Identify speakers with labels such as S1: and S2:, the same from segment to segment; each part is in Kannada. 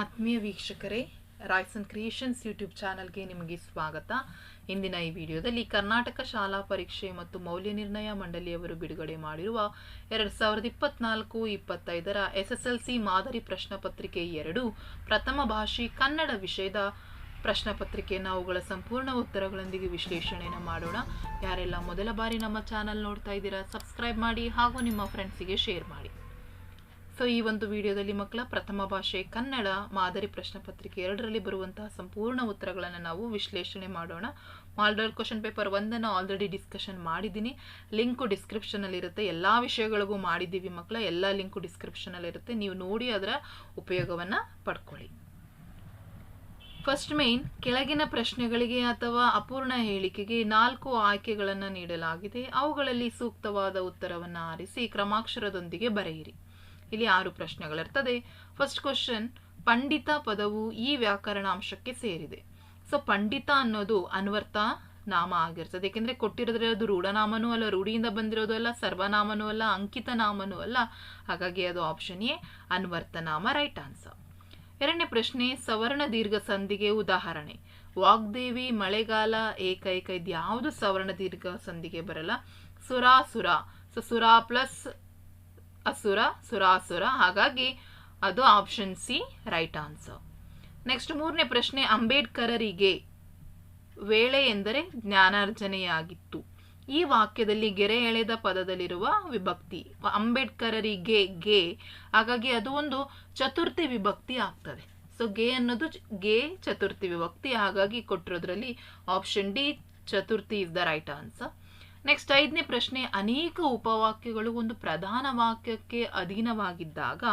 S1: ಆತ್ಮೀಯ ವೀಕ್ಷಕರೇ ರಾಯ್ಸನ್ ಕ್ರಿಯೇಷನ್ಸ್ ಯೂಟ್ಯೂಬ್ ಚಾನಲ್ಗೆ ನಿಮಗೆ ಸ್ವಾಗತ. ಇಂದಿನ ಈ ವಿಡಿಯೋದಲ್ಲಿ ಕರ್ನಾಟಕ ಶಾಲಾ ಪರೀಕ್ಷೆ ಮತ್ತು ಮೌಲ್ಯ ನಿರ್ಣಯ ಮಂಡಳಿಯವರು ಬಿಡುಗಡೆ ಮಾಡಿರುವ ಎರಡು ಸಾವಿರದ ಇಪ್ಪತ್ನಾಲ್ಕು ಇಪ್ಪತ್ತೈದರ ಎಸ್ ಎಸ್ ಎಲ್ ಸಿ ಮಾದರಿ ಪ್ರಶ್ನೆ ಪತ್ರಿಕೆ ಎರಡು, ಪ್ರಥಮ ಭಾಷೆ ಕನ್ನಡ ವಿಷಯದ ಪ್ರಶ್ನೆ ಪತ್ರಿಕೆಯನ್ನು ಅವುಗಳ ಸಂಪೂರ್ಣ ಉತ್ತರಗಳೊಂದಿಗೆ ವಿಶ್ಲೇಷಣೆಯನ್ನು ಮಾಡೋಣ. ಯಾರೆಲ್ಲ ಮೊದಲ ಬಾರಿ ನಮ್ಮ ಚಾನಲ್ ನೋಡ್ತಾ ಇದ್ದೀರಾ ಸಬ್ಸ್ಕ್ರೈಬ್ ಮಾಡಿ ಹಾಗೂ ನಿಮ್ಮ ಫ್ರೆಂಡ್ಸಿಗೆ ಶೇರ್ ಮಾಡಿ. ಸೊ ಈ ಒಂದು ವಿಡಿಯೋದಲ್ಲಿ ಮಕ್ಕಳ ಪ್ರಥಮ ಭಾಷೆ ಕನ್ನಡ ಮಾದರಿ ಪ್ರಶ್ನೆ ಪತ್ರಿಕೆ ಎರಡರಲ್ಲಿ ಬರುವಂತಹ ಸಂಪೂರ್ಣ ಉತ್ತರಗಳನ್ನು ನಾವು ವಿಶ್ಲೇಷಣೆ ಮಾಡೋಣ. ಮಾಲ್ಡರ್ ಕ್ವಶನ್ ಪೇಪರ್ ಒಂದನ್ನು ಆಲ್ರೆಡಿ ಡಿಸ್ಕಷನ್ ಮಾಡಿದ್ದೀನಿ. ಲಿಂಕು ಡಿಸ್ಕ್ರಿಪ್ಷನಲ್ಲಿ ಇರುತ್ತೆ. ಎಲ್ಲ ವಿಷಯಗಳಿಗೂ ಮಾಡಿದ್ದೀವಿ ಮಕ್ಕಳ. ಎಲ್ಲ ಲಿಂಕು ಡಿಸ್ಕ್ರಿಪ್ಷನಲ್ಲಿರುತ್ತೆ ನೀವು ನೋಡಿ ಅದರ ಉಪಯೋಗವನ್ನು ಪಡ್ಕೊಳ್ಳಿ. ಫಸ್ಟ್ ಮೇನ್ ಕೆಳಗಿನ ಪ್ರಶ್ನೆಗಳಿಗೆ ಅಥವಾ ಅಪೂರ್ಣ ಹೇಳಿಕೆಗೆ ನಾಲ್ಕು ಆಯ್ಕೆಗಳನ್ನು ನೀಡಲಾಗಿದೆ. ಅವುಗಳಲ್ಲಿ ಸೂಕ್ತವಾದ ಉತ್ತರವನ್ನು ಆರಿಸಿ ಕ್ರಮಾಕ್ಷರದೊಂದಿಗೆ ಬರೆಯಿರಿ. ಇಲ್ಲಿ ಆರು ಪ್ರಶ್ನೆಗಳಿರ್ತದೆ. ಫಸ್ಟ್ ಕ್ವಶನ್ ಪಂಡಿತ ಪದವು ಈ ವ್ಯಾಕರಣಾಂಶಕ್ಕೆ ಸೇರಿದೆ. ಸೊ ಪಂಡಿತ ಅನ್ನೋದು ಅನ್ವರ್ಥ ನಾಮ ಆಗಿರ್ತದೆ. ಏಕೆಂದ್ರೆ ಕೊಟ್ಟಿರೋದ್ರೆ ಅದು ರೂಢನಾಮನೂ ಅಲ್ಲ, ರೂಢಿಯಿಂದ ಬಂದಿರೋದು ಅಲ್ಲ, ಸರ್ವನಾಮನೂ ಅಲ್ಲ, ಅಂಕಿತ ನಾಮನೂ ಅಲ್ಲ. ಹಾಗಾಗಿ ಅದು ಆಪ್ಷನ್ ಎ ಅನ್ವರ್ಥ ನಾಮ ರೈಟ್ ಆನ್ಸರ್ ಎರಡನೇ ಪ್ರಶ್ನೆ, ಸವರ್ಣ ದೀರ್ಘ ಸಂಧಿಗೆ ಉದಾಹರಣೆ. ವಾಗ್ದೇವಿ ಮಳೆಗಾಲ ಏಕೈಕ ಇದ್ಯಾವುದು ಸವರ್ಣ ದೀರ್ಘ ಸಂಧಿಗೆ ಬರಲ್ಲ? ಸುರಾ ಸುರ ಸೊ ಸುರಾ ಪ್ಲಸ್ ಅಸುರ ಸುರಾಸುರ ಹಾಗಾಗಿ ಅದು option C right answer next ಮೂರನೇ ಪ್ರಶ್ನೆ, ಅಂಬೇಡ್ಕರರಿಗೆ ವೇಳೆ ಎಂದರೆ ಜ್ಞಾನಾರ್ಜನೆಯಾಗಿತ್ತು. ಈ ವಾಕ್ಯದಲ್ಲಿ ಗೆರೆ ಎಳೆದ ಪದದಲ್ಲಿರುವ ವಿಭಕ್ತಿ, ಅಂಬೇಡ್ಕರರಿಗೆ ಗೆ. ಹಾಗಾಗಿ ಅದು ಒಂದು ಚತುರ್ಥಿ ವಿಭಕ್ತಿ ಆಗ್ತದೆ. ಸೊ ಗೆ ಅನ್ನೋದು ಗೆ ಚತುರ್ಥಿ ವಿಭಕ್ತಿ. ಹಾಗಾಗಿ ಕೊಟ್ಟಿರೋದ್ರಲ್ಲಿ option D Chaturthi is the right answer next ಐದನೇ ಪ್ರಶ್ನೆ, ಅನೇಕ ಉಪವಾಕ್ಯಗಳು ಒಂದು ಪ್ರಧಾನ ವಾಕ್ಯಕ್ಕೆ ಅಧೀನವಾಗಿದ್ದಾಗ,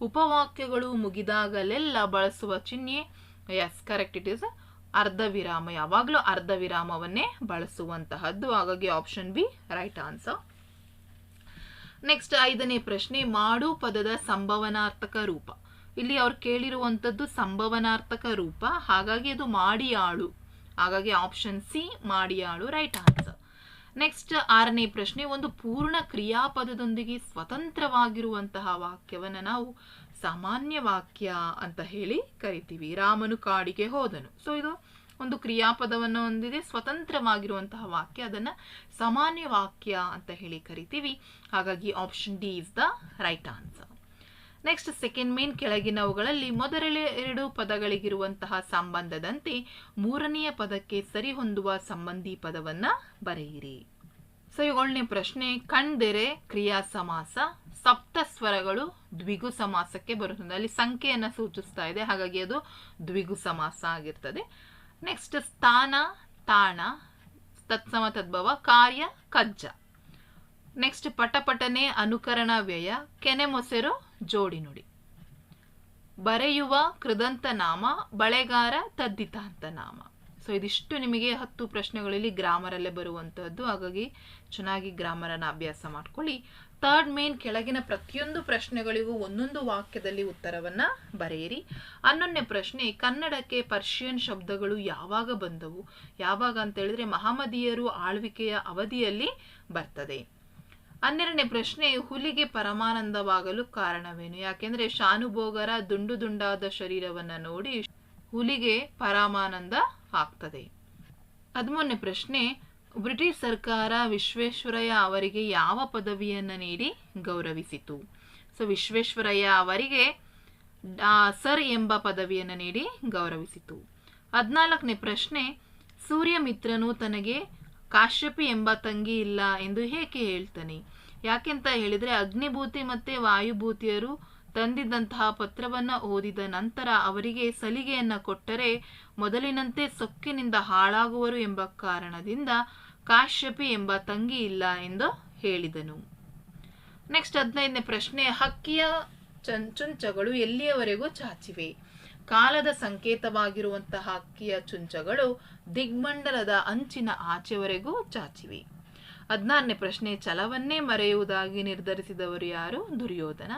S1: ಉಪವಾಕ್ಯಗಳು ಮುಗಿದಾಗಲೆಲ್ಲ ಬಳಸುವ ಚಿಹ್ನೆ ಎಸ್ ಕರೆಕ್ಟ್ ಇಟ್ ಇಸ್ ಅರ್ಧ ವಿರಾಮ ಯಾವಾಗಲೂ ಅರ್ಧ ವಿರಾಮವನ್ನೇ ಬಳಸುವಂತಹದ್ದು. ಹಾಗಾಗಿ option B right answer next ಐದನೇ ಪ್ರಶ್ನೆ, ಮಾಡು ಪದದ ಸಂಭವನಾರ್ಥಕ ರೂಪ. ಇಲ್ಲಿ ಅವ್ರು ಕೇಳಿರುವಂಥದ್ದು ಸಂಭವನಾರ್ಥಕ ರೂಪ. ಹಾಗಾಗಿ ಅದು ಮಾಡಿಯಾಳು. ಹಾಗಾಗಿ ಆಪ್ಷನ್ ಸಿ ಮಾಡಿಯಾಳು ರೈಟ್ ಆನ್ಸರ್ ನೆಕ್ಸ್ಟ್ ಆರನೇ ಪ್ರಶ್ನೆ, ಒಂದು ಪೂರ್ಣ ಕ್ರಿಯಾಪದದೊಂದಿಗೆ ಸ್ವತಂತ್ರವಾಗಿರುವಂತಹ ವಾಕ್ಯವನ್ನು ನಾವು ಸಾಮಾನ್ಯ ವಾಕ್ಯ ಅಂತ ಹೇಳಿ ಕರಿತೀವಿ. ರಾಮನು ಕಾಡಿಗೆ ಹೋದನು. ಸೊ ಇದು ಒಂದು ಕ್ರಿಯಾಪದವನ್ನು ಹೊಂದಿದೆ, ಸ್ವತಂತ್ರವಾಗಿರುವಂತಹ ವಾಕ್ಯ. ಅದನ್ನು ಸಾಮಾನ್ಯ ವಾಕ್ಯ ಅಂತ ಹೇಳಿ ಕರಿತೀವಿ. ಹಾಗಾಗಿ option D is the right answer next second main ಕೆಳಗಿನವುಗಳಲ್ಲಿ ಮೊದಲ ಎರಡು ಪದಗಳಿಗಿರುವಂತಹ ಸಂಬಂಧದಂತೆ ಮೂರನೆಯ ಪದಕ್ಕೆ ಸರಿಹೊಂದುವ ಸಂಬಂಧಿ ಪದವನ್ನ ಬರೆಯಿರಿ. ಸೊ ಏಳನೇ ಪ್ರಶ್ನೆ, ಕಣ್ದೆರೆ ಕ್ರಿಯಾ ಸಮಾಸ, ಸಪ್ತ ಸ್ವರಗಳು ದ್ವಿಗು ಸಮಾಸಕ್ಕೆ ಬರುತ್ತದೆ. ಅಲ್ಲಿ ಸಂಖ್ಯೆಯನ್ನು ಸೂಚಿಸ್ತಾ ಇದೆ, ಹಾಗಾಗಿ ಅದು ದ್ವಿಗು ಸಮಾಸ ಆಗಿರ್ತದೆ. ನೆಕ್ಸ್ಟ್ ಸ್ಥಾನ, ತಾಣ, ತತ್ಸಮ ತದ್ಭವ, ಕಾರ್ಯ, ಕಜ್ಜ. ನೆಕ್ಸ್ಟ್ ಪಟಪಟನೆ, ಅನುಕರಣ ವ್ಯಯ, ಕೆನೆ ಮೊಸರು ಜೋಡಿ ನುಡಿ. ಬರೆಯುವ ಕೃದಂತ ನಾಮ, ಬಳೆಗಾರ ತದ್ದಿತಾಂತ ನಾಮ. ಸೊ ಇದಿಷ್ಟು ನಿಮಗೆ ಹತ್ತು ಪ್ರಶ್ನೆಗಳಲ್ಲಿ ಗ್ರಾಮರಲ್ಲೇ ಬರುವಂತಹದ್ದು. ಹಾಗಾಗಿ ಚೆನ್ನಾಗಿ ಗ್ರಾಮರನ್ನು ಅಭ್ಯಾಸ ಮಾಡ್ಕೊಳ್ಳಿ. ಥರ್ಡ್ ಮೇನ್ ಕೆಳಗಿನ ಪ್ರತಿಯೊಂದು ಪ್ರಶ್ನೆಗಳಿಗೂ ಒಂದೊಂದು ವಾಕ್ಯದಲ್ಲಿ ಉತ್ತರವನ್ನ ಬರೆಯಿರಿ. ಹನ್ನೊಂದನೇ ಪ್ರಶ್ನೆ, ಕನ್ನಡಕ್ಕೆ ಪರ್ಷಿಯನ್ ಶಬ್ದಗಳು ಯಾವಾಗ ಬಂದವು? ಯಾವಾಗ ಅಂತ ಹೇಳಿದ್ರೆ ಮಹಮ್ಮದೀಯರು ಆಳ್ವಿಕೆಯ ಅವಧಿಯಲ್ಲಿ ಬರ್ತದೆ. ಹನ್ನೆರಡನೇ ಪ್ರಶ್ನೆ, ಹುಲಿಗೆ ಪರಮಾನಂದವಾಗಲು ಕಾರಣವೇನು? ಯಾಕೆಂದ್ರೆ ಶಾನುಭೋಗರ ದುಂಡು ದುಂಡಾದ ಶರೀರವನ್ನ ನೋಡಿ ಹುಲಿಗೆ ಪರಮಾನಂದ ಆಗ್ತದೆ. ಹದಿಮೂರನೇ ಪ್ರಶ್ನೆ, ಬ್ರಿಟಿಷ್ ಸರ್ಕಾರ ವಿಶ್ವೇಶ್ವರಯ್ಯ ಅವರಿಗೆ ಯಾವ ಪದವಿಯನ್ನು ನೀಡಿ ಗೌರವಿಸಿತು? ಸೊ, ವಿಶ್ವೇಶ್ವರಯ್ಯ ಅವರಿಗೆ ಸರ್ ಎಂಬ ಪದವಿಯನ್ನು ನೀಡಿ ಗೌರವಿಸಿತು. ಹದಿನಾಲ್ಕನೇ ಪ್ರಶ್ನೆ, ಸೂರ್ಯಮಿತ್ರನು ತನಗೆ ಕಾಶ್ಯಪಿ ಎಂಬ ತಂಗಿ ಇಲ್ಲ ಎಂದು ಹೇಗೆ ಹೇಳ್ತಾನೆ? ಯಾಕೆಂತ ಹೇಳಿದ್ರೆ ಅಗ್ನಿಭೂತಿ ಮತ್ತೆ ವಾಯುಭೂತಿಯರು ತಂದಿದ್ದಂತಹ ಪತ್ರವನ್ನ ಓದಿದ ನಂತರ ಅವರಿಗೆ ಸಲಿಗೆಯನ್ನ ಕೊಟ್ಟರೆ ಮೊದಲಿನಂತೆ ಸೊಕ್ಕಿನಿಂದ ಹಾಳಾಗುವರು ಎಂಬ ಕಾರಣದಿಂದ ಕಾಶ್ಯಪಿ ಎಂಬ ತಂಗಿ ಇಲ್ಲ ಎಂದು ಹೇಳಿದನು. ನೆಕ್ಸ್ಟ್ ಹದಿನೈದನೇ ಪ್ರಶ್ನೆ, ಹಕ್ಕಿಯ ಚುಂಚಗಳು ಎಲ್ಲಿಯವರೆಗೂ ಚಾಚಿವೆ? ಕಾಲದ ಸಂಕೇತವಾಗಿರುವಂತಹ ಅಕ್ಕಿಯ ಚುಂಚಗಳು ದಿಗ್ಮಂಡಲದ ಅಂಚಿನ ಆಚೆವರೆಗೂ ಚಾಚಿವೆ. ಹದಿನಾರನೇ ಪ್ರಶ್ನೆ, ಛಲವನ್ನೇ ಮರೆಯುವುದಾಗಿ ನಿರ್ಧರಿಸಿದವರು ಯಾರು? ದುರ್ಯೋಧನ.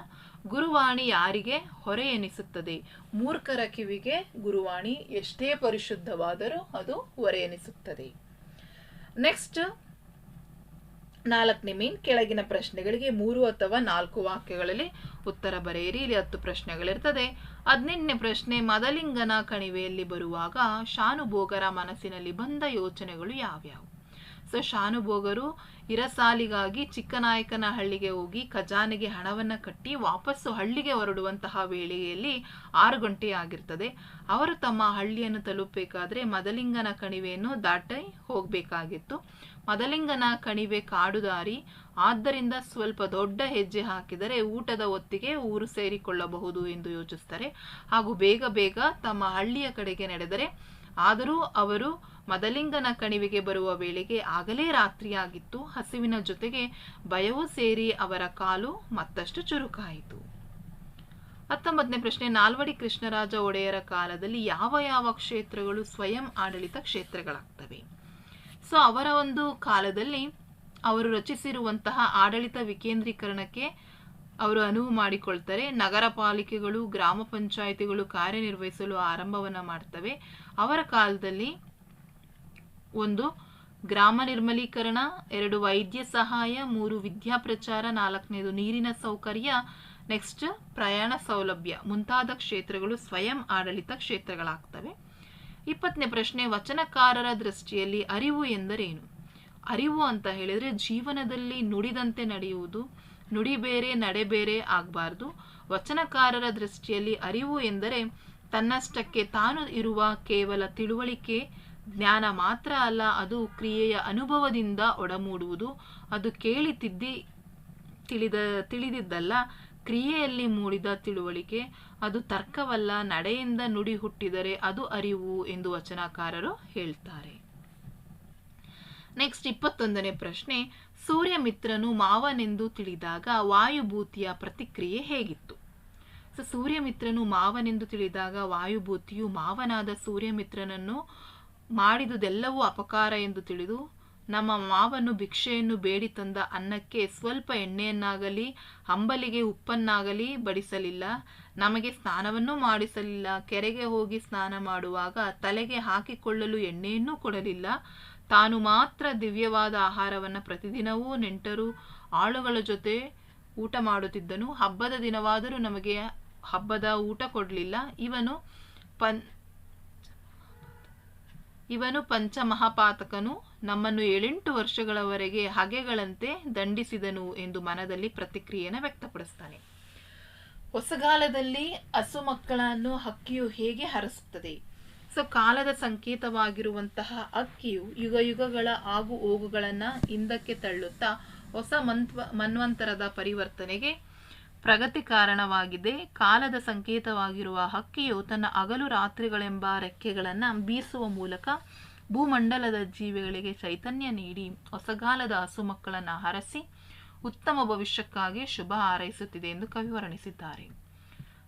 S1: ಗುರುವಾಣಿ ಯಾರಿಗೆ ಹೊರೆ ಎನಿಸುತ್ತದೆ? ಮೂರ್ಖರ ಕಿವಿಗೆ ಗುರುವಾಣಿ ಎಷ್ಟೇ ಪರಿಶುದ್ಧವಾದರೂ ಅದು ಹೊರೆ ಎನಿಸುತ್ತದೆ. ನೆಕ್ಸ್ಟ್ ನಾಲ್ಕನೇ ಮೀನ್ ಕೆಳಗಿನ ಪ್ರಶ್ನೆಗಳಿಗೆ ಮೂರು ಅಥವಾ ನಾಲ್ಕು ವಾಕ್ಯಗಳಲ್ಲಿ ಉತ್ತರ ಬರೆಯಿರಿ. ಇಲ್ಲಿ ಹತ್ತು ಪ್ರಶ್ನೆಗಳಿರ್ತದೆ. ಹದಿನೆಂಟನೇ ಪ್ರಶ್ನೆ, ಮದಲಿಂಗನ ಕಣಿವೆಯಲ್ಲಿ ಬರುವಾಗ ಶಾನುಭೋಗರ ಮನಸ್ಸಿನಲ್ಲಿ ಬಂದ ಯೋಚನೆಗಳು ಯಾವ್ಯಾವು? ಸೊ, ಶಾನುಭೋಗರು ಇರಸಾಲಿಗಾಗಿ ಚಿಕ್ಕನಾಯಕನ ಹಳ್ಳಿಗೆ ಹೋಗಿ ಖಜಾನೆಗೆ ಹಣವನ್ನು ಕಟ್ಟಿ ವಾಪಸ್ಸು ಹಳ್ಳಿಗೆ ಹೊರಡುವಂತಹ ವೇಳೆಯಲ್ಲಿ ಆರು ಗಂಟೆ ಆಗಿರ್ತದೆ. ಅವರು ತಮ್ಮ ಹಳ್ಳಿಯನ್ನು ತಲುಪಬೇಕಾದ್ರೆ ಮದಲಿಂಗನ ಕಣಿವೆಯನ್ನು ದಾಟಿ ಹೋಗಬೇಕಾಗಿತ್ತು. ಮದಲಿಂಗನ ಕಣಿವೆ ಕಾಡುದಾರಿ. ಆದ್ದರಿಂದ ಸ್ವಲ್ಪ ದೊಡ್ಡ ಹೆಜ್ಜೆ ಹಾಕಿದರೆ ಊಟದ ಹೊತ್ತಿಗೆ ಊರು ಸೇರಿಕೊಳ್ಳಬಹುದು ಎಂದು ಯೋಚಿಸ್ತಾರೆ ಹಾಗೂ ಬೇಗ ಬೇಗ ತಮ್ಮ ಹಳ್ಳಿಯ ಕಡೆಗೆ ನಡೆದರೆ ಆದರೂ ಅವರು ಮದಲಿಂಗನ ಕಣಿವೆಗೆ ಬರುವ ವೇಳೆಗೆ ಆಗಲೇ ರಾತ್ರಿಯಾಗಿತ್ತು. ಹಸಿವಿನ ಜೊತೆಗೆ ಭಯವೂ ಸೇರಿ ಅವರ ಕಾಲು ಮತ್ತಷ್ಟು ಚುರುಕಾಯಿತು. ಹತ್ತೊಂಬತ್ತನೇ ಪ್ರಶ್ನೆ. ನಾಲ್ವಡಿ ಕೃಷ್ಣರಾಜ ಒಡೆಯರ ಕಾಲದಲ್ಲಿ ಯಾವ ಯಾವ ಕ್ಷೇತ್ರಗಳು ಸ್ವಯಂ ಆಡಳಿತ ಕ್ಷೇತ್ರಗಳಾಗ್ತವೆ? ಸೊ ಅವರ ಒಂದು ಕಾಲದಲ್ಲಿ ಅವರು ರಚಿಸಿರುವಂತಹ ಆಡಳಿತ ವಿಕೇಂದ್ರೀಕರಣಕ್ಕೆ ಅವರು ಅನುವು ಮಾಡಿಕೊಳ್ತಾರೆ. ನಗರ ಪಾಲಿಕೆಗಳು, ಗ್ರಾಮ ಪಂಚಾಯಿತಿಗಳು ಕಾರ್ಯನಿರ್ವಹಿಸಲು ಆರಂಭವನ್ನ ಮಾಡ್ತವೆ. ಅವರ ಕಾಲದಲ್ಲಿ ಒಂದು ಗ್ರಾಮ ನಿರ್ಮಲೀಕರಣ, ಎರಡು ವೈದ್ಯ ಸಹಾಯ, ಮೂರು ವಿದ್ಯಾ ಪ್ರಚಾರ, ನಾಲ್ಕನೇದು ನೀರಿನ ಸೌಕರ್ಯ, ನೆಕ್ಸ್ಟ್ ಪ್ರಯಾಣ ಸೌಲಭ್ಯ ಮುಂತಾದ ಕ್ಷೇತ್ರಗಳು ಸ್ವಯಂ ಆಡಳಿತ ಕ್ಷೇತ್ರಗಳಾಗ್ತವೆ. ಇಪ್ಪತ್ತನೇ ಪ್ರಶ್ನೆ, ವಚನಕಾರರ ದೃಷ್ಟಿಯಲ್ಲಿ ಅರಿವು ಎಂದರೇನು? ಅರಿವು ಅಂತ ಹೇಳಿದ್ರೆ ಜೀವನದಲ್ಲಿ ನುಡಿದಂತೆ ನಡೆಯುವುದು, ನುಡಿ ಬೇರೆ, ನಡೆ ಬೇರೆ ಆಗಬಾರ್ದು. ವಚನಕಾರರ ದೃಷ್ಟಿಯಲ್ಲಿ ಅರಿವು ಎಂದರೆ ತನ್ನಷ್ಟಕ್ಕೆ ತಾನು ಇರುವ ಕೇವಲ ತಿಳುವಳಿಕೆ, ಜ್ಞಾನ ಮಾತ್ರ ಅಲ್ಲ, ಅದು ಕ್ರಿಯೆಯ ಅನುಭವದಿಂದ ಒಡಮೂಡುವುದು. ಅದು ಕೇಳಿ ತಿದ್ದಿ, ತಿಳಿದ, ತಿಳಿದಿದ್ದಲ್ಲ ಕ್ರಿಯೆಯಲ್ಲಿ ಮೂಡಿದ ತಿಳುವಳಿಕೆ, ಅದು ತರ್ಕವಲ್ಲ, ನಡೆಯಿಂದ ನುಡಿ ಹುಟ್ಟಿದರೆ ಅದು ಅರಿವು ಎಂದು ವಚನಕಾರರು ಹೇಳ್ತಾರೆ. ನೆಕ್ಸ್ಟ್ ಇಪ್ಪತ್ತೊಂದನೇ ಪ್ರಶ್ನೆ ಸೂರ್ಯಮಿತ್ರನು ಮಾವನೆಂದು ತಿಳಿದಾಗ ವಾಯುಭೂತಿಯ ಪ್ರತಿಕ್ರಿಯೆ ಹೇಗಿತ್ತು? ಸೊ ಸೂರ್ಯಮಿತ್ರನು ಮಾವನೆಂದು ತಿಳಿದಾಗ ವಾಯುಭೂತಿಯು ಮಾವನಾದ ಸೂರ್ಯಮಿತ್ರನನ್ನು ಮಾಡಿದುದೆಲ್ಲವೂ ಅಪಕಾರ ಎಂದು ತಿಳಿದು ನಮ್ಮ ಮಾವನು ಭಿಕ್ಷೆಯನ್ನು ಬೇಡಿ ತಂದ ಅನ್ನಕ್ಕೆ ಸ್ವಲ್ಪ ಎಣ್ಣೆಯನ್ನಾಗಲಿ, ಹಂಬಲಿಗೆ ಉಪ್ಪನ್ನಾಗಲಿ ಬಡಿಸಲಿಲ್ಲ. ನಮಗೆ ಸ್ನಾನವನ್ನೂ ಮಾಡಿಸಲಿಲ್ಲ. ಕೆರೆಗೆ ಹೋಗಿ ಸ್ನಾನ ಮಾಡುವಾಗ ತಲೆಗೆ ಹಾಕಿಕೊಳ್ಳಲು ಎಣ್ಣೆಯನ್ನೂ ಕೊಡಲಿಲ್ಲ. ತಾನು ಮಾತ್ರ ದಿವ್ಯವಾದ ಆಹಾರವನ್ನು ಪ್ರತಿದಿನವೂ ನೆಂಟರು, ಆಳುಗಳ ಜೊತೆ ಊಟ ಮಾಡುತ್ತಿದ್ದನು. ಹಬ್ಬದ ದಿನವಾದರೂ ನಮಗೆ ಹಬ್ಬದ ಊಟ ಕೊಡಲಿಲ್ಲ. ಇವನು ಪನ್, ಇವನು ಪಂಚಮಹಾಪಾತಕನು. ನಮ್ಮನ್ನು ಏಳೆಂಟು ವರ್ಷಗಳವರೆಗೆ ಹಗೆಗಳಂತೆ ದಂಡಿಸಿದನು ಎಂದು ಮನದಲ್ಲಿ ಪ್ರತಿಕ್ರಿಯೆಯನ್ನು ವ್ಯಕ್ತಪಡಿಸ್ತಾನೆ. ಹೊಸಗಾಲದಲ್ಲಿ ಹಸು ಮಕ್ಕಳನ್ನು ಹಕ್ಕಿಯು ಹೇಗೆ ಹರಸುತ್ತದೆ? ಸೊ, ಕಾಲದ ಸಂಕೇತವಾಗಿರುವಂತಹ ಅಕ್ಕಿಯು ಯುಗ ಯುಗಗಳ ಆಗು ಹೋಗುಗಳನ್ನು ಹಿಂದಕ್ಕೆ ತಳ್ಳುತ್ತಾ ಹೊಸ ಮಂತ್ವ, ಮನ್ವಂತರದ ಪರಿವರ್ತನೆಗೆ ಪ್ರಗತಿ ಕಾರಣವಾಗಿದೆ. ಕಾಲದ ಸಂಕೇತವಾಗಿರುವ ಹಕ್ಕಿಯು ತನ್ನ ಹಗಲು ರಾತ್ರಿಗಳೆಂಬ ರೆಕ್ಕೆಗಳನ್ನ ಬೀಸುವ ಮೂಲಕ ಭೂಮಂಡಲದ ಜೀವಿಗಳಿಗೆ ಚೈತನ್ಯ ನೀಡಿ ಹೊಸಗಾಲದ ಹಸು ಮಕ್ಕಳನ್ನ ಹರಸಿ ಉತ್ತಮ ಭವಿಷ್ಯಕ್ಕಾಗಿ ಶುಭ ಹಾರೈಸುತ್ತಿದೆ ಎಂದು ಕವಿ ವರ್ಣಿಸಿದ್ದಾರೆ.